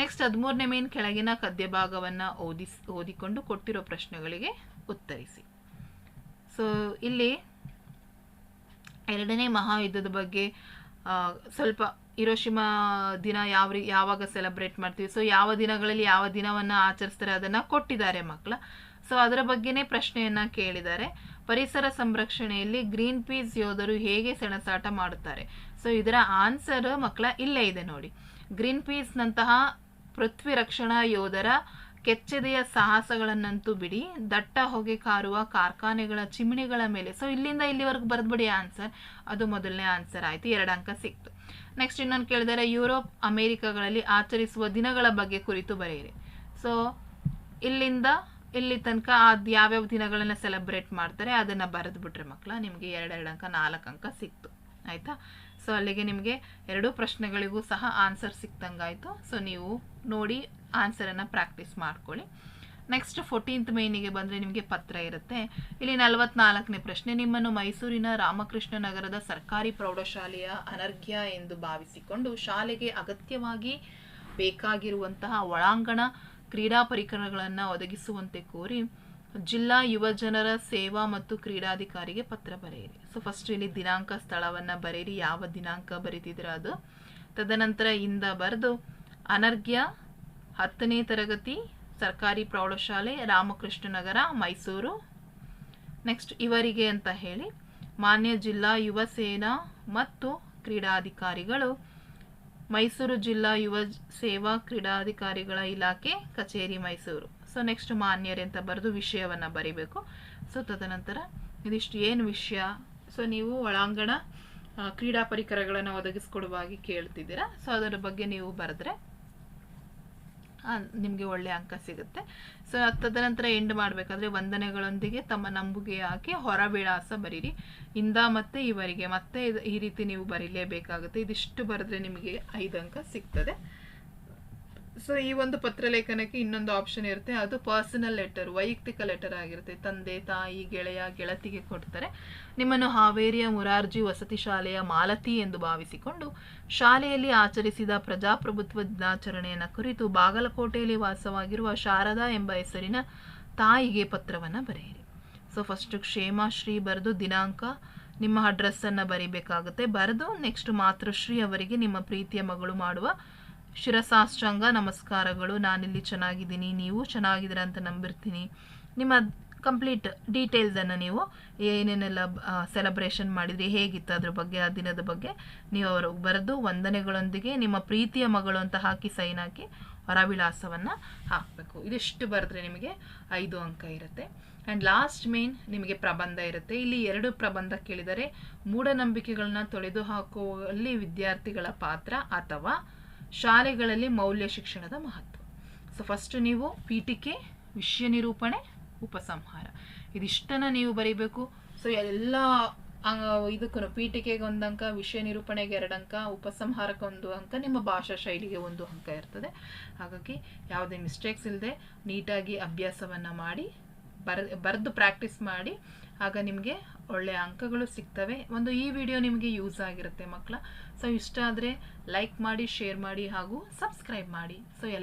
S1: ನೆಕ್ಸ್ಟ್ ಹದಿಮೂರನೇ ಮೇನ್ ಕೆಳಗಿನ ಕದ್ಯ ಭಾಗವನ್ನು ಓದಿಸ್, ಓದಿಕೊಂಡು ಕೊಟ್ಟಿರೋ ಪ್ರಶ್ನೆಗಳಿಗೆ ಉತ್ತರಿಸಿ. ಸೊ ಇಲ್ಲಿ ಎರಡನೇ ಮಹಾಯುದ್ಧದ ಬಗ್ಗೆ ಸ್ವಲ್ಪ ಹಿರೋಶಿಮಾ ದಿನ ಯಾವ ಯಾವಾಗ ಸೆಲೆಬ್ರೇಟ್ ಮಾಡ್ತೀವಿ? ಸೊ ಯಾವ ದಿನಗಳಲ್ಲಿ ಯಾವ ದಿನವನ್ನು ಆಚರಿಸ್ತಾರೆ ಅದನ್ನು ಕೊಟ್ಟಿದ್ದಾರೆ ಮಕ್ಕಳ ಸೊ ಅದರ ಬಗ್ಗೆನೇ ಪ್ರಶ್ನೆಯನ್ನು ಕೇಳಿದ್ದಾರೆ. ಪರಿಸರ ಸಂರಕ್ಷಣೆಯಲ್ಲಿ ಗ್ರೀನ್ ಪೀಸ್ ಯೋಧರು ಹೇಗೆ ಸೆಣಸಾಟ ಮಾಡುತ್ತಾರೆ? ಸೊ ಇದರ ಆನ್ಸರ್ ಮಕ್ಕಳ ಇಲ್ಲೇ ಇದೆ ನೋಡಿ. ಗ್ರೀನ್ ಪೀಸ್ನಂತಹ ಪೃಥ್ವಿ ರಕ್ಷಣಾ ಯೋಧರ ಕೆಚ್ಚೆದೆಯ ಸಾಹಸಗಳನ್ನಂತೂ ಬಿಡಿ, ದಟ್ಟ ಹೊಗೆ ಕಾರುವ ಕಾರ್ಖಾನೆಗಳ ಚಿಮಣಿಗಳ ಮೇಲೆ. ಸೊ ಇಲ್ಲಿಂದ ಇಲ್ಲಿವರೆಗೂ ಬರೆದ್ಬಿಡಿ ಆನ್ಸರ್. ಅದು ಮೊದಲನೇ ಆನ್ಸರ್ ಆಯಿತು. ಎರಡು ಅಂಕ ಸಿಕ್ತು. ನೆಕ್ಸ್ಟ್ ಇನ್ನೊಂದು ಕೇಳಿದರೆ ಯುರೋಪ್ ಅಮೇರಿಕಾಗಳಲ್ಲಿ ಆಚರಿಸುವ ದಿನಗಳ ಬಗ್ಗೆ ಕುರಿತು ಬರೆಯಿರಿ. ಸೊ ಇಲ್ಲಿಂದ, ಇಲ್ಲಿ ತನಕ ಅದು ಯಾವ್ಯಾವ ದಿನಗಳನ್ನು ಸೆಲೆಬ್ರೇಟ್ ಮಾಡ್ತಾರೆ, ಅದನ್ನು ಬರೆದ್ಬಿಟ್ರೆ ಮಕ್ಕಳ ನಿಮಗೆ ಎರಡೆರಡು ಅಂಕ, ನಾಲ್ಕು ಅಂಕ ಸಿಕ್ತು. ಆಯಿತಾ? ಸೊ ಅಲ್ಲಿಗೆ ನಿಮಗೆ ಎರಡೂ ಪ್ರಶ್ನೆಗಳಿಗೂ ಸಹ ಆನ್ಸರ್ ಸಿಕ್ತಂಗಾಯಿತು ಸೊ ನೀವು ನೋಡಿ ಆನ್ಸರನ್ನು ಪ್ರಾಕ್ಟೀಸ್ ಮಾಡ್ಕೊಳ್ಳಿ. ನೆಕ್ಸ್ಟ್ ಫೋರ್ಟೀನ್ತ್ ಮೇನಿಗೆ ಬಂದರೆ ನಿಮಗೆ ಪತ್ರ ಇರುತ್ತೆ. ಇಲ್ಲಿ ನಲವತ್ನಾಲ್ಕನೇ ಪ್ರಶ್ನೆ, ನಿಮ್ಮನ್ನು ಮೈಸೂರಿನ ರಾಮಕೃಷ್ಣ ನಗರದ ಸರ್ಕಾರಿ ಪ್ರೌಢಶಾಲೆಯ ಅನರ್ಘ್ಯ ಎಂದು ಭಾವಿಸಿಕೊಂಡು ಶಾಲೆಗೆ ಅಗತ್ಯವಾಗಿ ಬೇಕಾಗಿರುವಂತಹ ಒಳಾಂಗಣ ಕ್ರೀಡಾ ಪರಿಕರಗಳನ್ನು ಒದಗಿಸುವಂತೆ ಕೋರಿ ಜಿಲ್ಲಾ ಯುವ ಜನರ ಸೇವಾ ಮತ್ತು ಕ್ರೀಡಾಧಿಕಾರಿಗೆ ಪತ್ರ ಬರೆಯಿರಿ. ಸೊ ಫಸ್ಟ್ ಇಲ್ಲಿ ದಿನಾಂಕ ಸ್ಥಳವನ್ನು ಬರೆಯಿರಿ. ಯಾವ ದಿನಾಂಕ ಬರೀತಿದ್ರ ಅದು? ತದನಂತರ ಇಂದ ಬರೆದು ಅನರ್ಘ್ಯ ಹತ್ತನೇ ತರಗತಿ ಸರ್ಕಾರಿ ಪ್ರೌಢಶಾಲೆ ರಾಮಕೃಷ್ಣ ನಗರ ಮೈಸೂರು. ನೆಕ್ಸ್ಟ್ ಇವರಿಗೆ ಅಂತ ಹೇಳಿ, ಮಾನ್ಯ ಜಿಲ್ಲಾ ಯುವ ಸೇನಾ ಮತ್ತು ಕ್ರೀಡಾಧಿಕಾರಿಗಳು, ಮೈಸೂರು ಜಿಲ್ಲಾ ಯುವ ಸೇವಾ ಕ್ರೀಡಾಧಿಕಾರಿಗಳ ಇಲಾಖೆ, ಕಚೇರಿ ಮೈಸೂರು. ಸೊ ನೆಕ್ಸ್ಟ್ ಮಾನ್ಯರೇ ಅಂತ ಬರೆದು ವಿಷಯವನ್ನು ಬರಿಬೇಕು. ಸೊ ತದನಂತರ ಇದಿಷ್ಟು ಏನು ವಿಷಯ? ಸೊ ನೀವು ಒಳಾಂಗಣ ಕ್ರೀಡಾ ಪರಿಕರಗಳನ್ನು ಒದಗಿಸ್ಕೊಡುವಾಗಿ ಕೇಳ್ತಿದ್ದೀರಾ? ಸೊ ಅದರ ಬಗ್ಗೆ ನೀವು ಬರೆದ್ರೆ ನಿಮಗೆ ಒಳ್ಳೆ ಅಂಕ ಸಿಗುತ್ತೆ. ಸೊ ತದನಂತರ ಎಂಡ್ ಮಾಡಬೇಕಾದ್ರೆ ವಂದನೆಗಳೊಂದಿಗೆ ತಮ್ಮ ನಂಬುಗೆ ಹಾಕಿ ಹೊರವಿಳಾಸ ಬರೀರಿ. ಇಂದ ಮತ್ತೆ ಇವರಿಗೆ ಮತ್ತೆ ಈ ರೀತಿ ನೀವು ಬರೀಲೇಬೇಕಾಗುತ್ತೆ. ಇದಿಷ್ಟು ಬರೆದ್ರೆ ನಿಮಗೆ ಐದು ಅಂಕ ಸಿಗ್ತದೆ. ಸೊ ಈ ಒಂದು ಪತ್ರಲೇಖನಕ್ಕೆ ಇನ್ನೊಂದು ಆಪ್ಷನ್ ಇರುತ್ತೆ. ಅದು ಪರ್ಸನಲ್ ಲೆಟರ್ ವೈಯಕ್ತಿಕ ಲೆಟರ್ ಆಗಿರುತ್ತೆ. ತಂದೆ, ತಾಯಿ, ಗೆಳೆಯ, ಗೆಳತಿಗೆ ಕೊಡ್ತಾರೆ. ನಿಮ್ಮನ್ನು ಹಾವೇರಿಯ ಮುರಾರ್ಜಿ ವಸತಿ ಶಾಲೆಯ ಮಾಲತಿ ಎಂದು ಭಾವಿಸಿಕೊಂಡು ಶಾಲೆಯಲ್ಲಿ ಆಚರಿಸಿದ ಪ್ರಜಾಪ್ರಭುತ್ವ ದಿನಾಚರಣೆಯನ್ನು ಕುರಿತು ಬಾಗಲಕೋಟೆಯಲ್ಲಿ ವಾಸವಾಗಿರುವ ಶಾರದಾ ಎಂಬ ಹೆಸರಿನ ತಾಯಿಗೆ ಪತ್ರವನ್ನು ಬರೆಯಿರಿ. ಸೊ ಫಸ್ಟ್ ಕ್ಷೇಮಾಶ್ರೀ ಬರೆದು ದಿನಾಂಕ, ನಿಮ್ಮ ಅಡ್ರೆಸ್ಸನ್ನು ಬರೀಬೇಕಾಗುತ್ತೆ. ಬರೆದು ನೆಕ್ಸ್ಟ್ ಮಾತೃಶ್ರೀ ಅವರಿಗೆ ನಿಮ್ಮ ಪ್ರೀತಿಯ ಮಗಳು ಮಾಡುವ ಶಿರಸಾಷ್ಟಾಂಗ ನಮಸ್ಕಾರಗಳು. ನಾನಿಲ್ಲಿ ಚೆನ್ನಾಗಿದ್ದೀನಿ. ನೀವು ಚೆನ್ನಾಗಿದ್ದೀರ ಅಂತ ನಂಬಿರ್ತೀನಿ. ನಿಮ್ಮ ಕಂಪ್ಲೀಟ್ ಡೀಟೇಲ್ಸನ್ನು ನೀವು ಏನೇನೆಲ್ಲ ಸೆಲೆಬ್ರೇಷನ್ ಮಾಡಿದ್ರಿ, ಹೇಗಿತ್ತು ಅದ್ರ ಬಗ್ಗೆ, ಆ ದಿನದ ಬಗ್ಗೆ ನೀವು ಅವರು ಬರೆದು ವಂದನೆಗಳೊಂದಿಗೆ ನಿಮ್ಮ ಪ್ರೀತಿಯ ಮಗಳು ಅಂತ ಹಾಕಿ ಸೈನ್ ಹಾಕಿ ಹೊರವಿಳಾಸವನ್ನು ಹಾಕಬೇಕು. ಇದಿಷ್ಟು ಬರೆದ್ರೆ ನಿಮಗೆ ಐದು ಅಂಕ ಇರುತ್ತೆ. ಆ್ಯಂಡ್ ಲಾಸ್ಟ್ ಮೇನ್ ನಿಮಗೆ ಪ್ರಬಂಧ ಇರುತ್ತೆ. ಇಲ್ಲಿ ಎರಡು ಪ್ರಬಂಧ ಕೇಳಿದರೆ, ಮೂಢನಂಬಿಕೆಗಳನ್ನ ತೊಳೆದು ಹಾಕುವಲ್ಲಿ ವಿದ್ಯಾರ್ಥಿಗಳ ಪಾತ್ರ ಅಥವಾ ಶಾಲೆಗಳಲ್ಲಿ ಮೌಲ್ಯ ಶಿಕ್ಷಣದ ಮಹತ್ವ. ಸೊ ಫಸ್ಟ್ ನೀವು ಪೀಠಿಕೆ, ವಿಷಯ ನಿರೂಪಣೆ, ಉಪಸಂಹಾರ. ಇದಿಷ್ಟನ್ನು ನೀವು ಬರೀಬೇಕು. ಸೊ ಎಲ್ಲ ಇದಕ್ಕೂ ಪೀಠಿಕೆಗೆ ಒಂದು ಅಂಕ, ವಿಷಯ ನಿರೂಪಣೆಗೆ ಎರಡು ಅಂಕ, ಉಪಸಂಹಾರಕ್ಕೆ ಒಂದು ಅಂಕ, ನಿಮ್ಮ ಭಾಷಾ ಶೈಲಿಗೆ ಒಂದು ಅಂಕ ಇರ್ತದೆ. ಹಾಗಾಗಿ ಯಾವುದೇ ಮಿಸ್ಟೇಕ್ಸ್ ಇಲ್ಲದೆ ನೀಟಾಗಿ ಅಭ್ಯಾಸವನ್ನು ಮಾಡಿ, ಬರ, ಬರೆದು ಪ್ರಾಕ್ಟೀಸ್ ಮಾಡಿ ಆಗ ನಿಮಗೆ ಒಳ್ಳೆಯ ಅಂಕಗಳು ಸಿಗ್ತವೆ. ಒಂದು ಈ ವಿಡಿಯೋ ನಿಮಗೆ ಯೂಸ್ ಆಗಿರುತ್ತೆ ಮಕ್ಕಳ ಸೊ ಇಷ್ಟ ಆದರೆ ಲೈಕ್ ಮಾಡಿ ಶೇರ್ ಮಾಡಿ ಹಾಗೂ ಸಬ್ಸ್ಕ್ರೈಬ್ ಮಾಡಿ. ಸೊ ಎಲ್ಲ